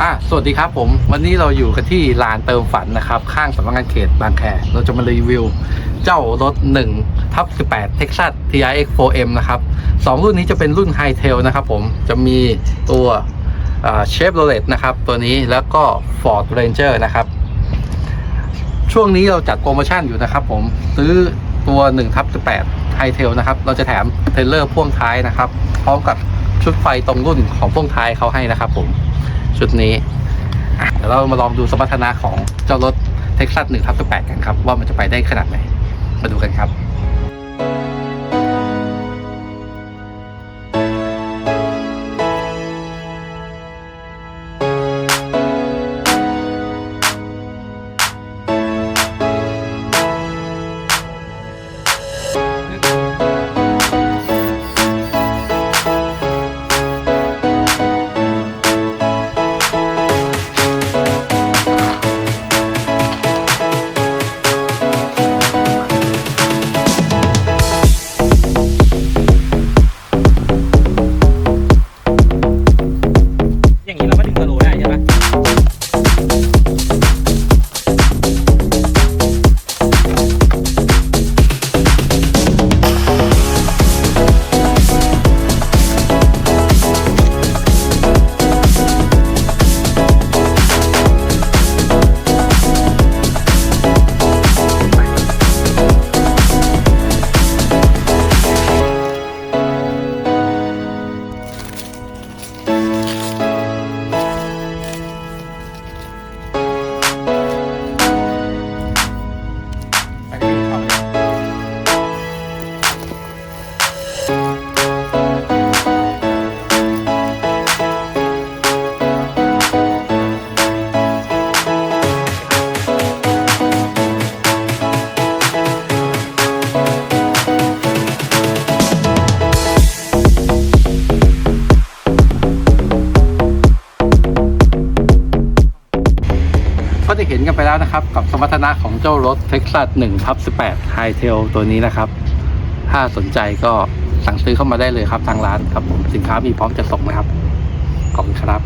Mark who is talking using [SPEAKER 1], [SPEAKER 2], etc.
[SPEAKER 1] อะสวัสดีครับผม วันนี้เราอยู่กันที่ลานเติมฝันนะครับ ข้างสำนักงานเขตบางแค เราจะมารีวิว เจ้ารถ1ทับ18 Texas TRX 4M นะครับสองรุ่นนี้จะเป็นรุ่น High Tail นะครับผม จะมีตัวเชฟโรเลตนะครับ ตัวนี้แล้วก็ Ford Ranger นะครับ ช่วงนี้เราจัดโปรโมชั่นอยู่นะครับผม ซื้อตัว1ทับ18 High Tail นะครับ เราจะแถมเทรลเลอร์พ่วงท้ายนะครับ พร้อมกับชุดไฟตรงรุ่นของพ่วงท้ายเขาให้นะครับผม ชุดนี้เดี๋ยวเรามาลองดูสมรรถนะของเจ้ารถเท็กซัสหนึ่งทับ8กันครับ ว่ามันจะไปได้ขนาดไหน มาดูกันครับ ก็ได้เห็นกันไปแล้วนะครับ กับสมรรถนะของเจ้ารถ Texas 1ทับ18 High Tail ตัวนี้นะครับ ถ้าสนใจก็สั่งซื้อเข้ามาได้เลยครับทางร้านครับผมสินค้ามีพร้อมจะส่งนะครับขอบคุณครับ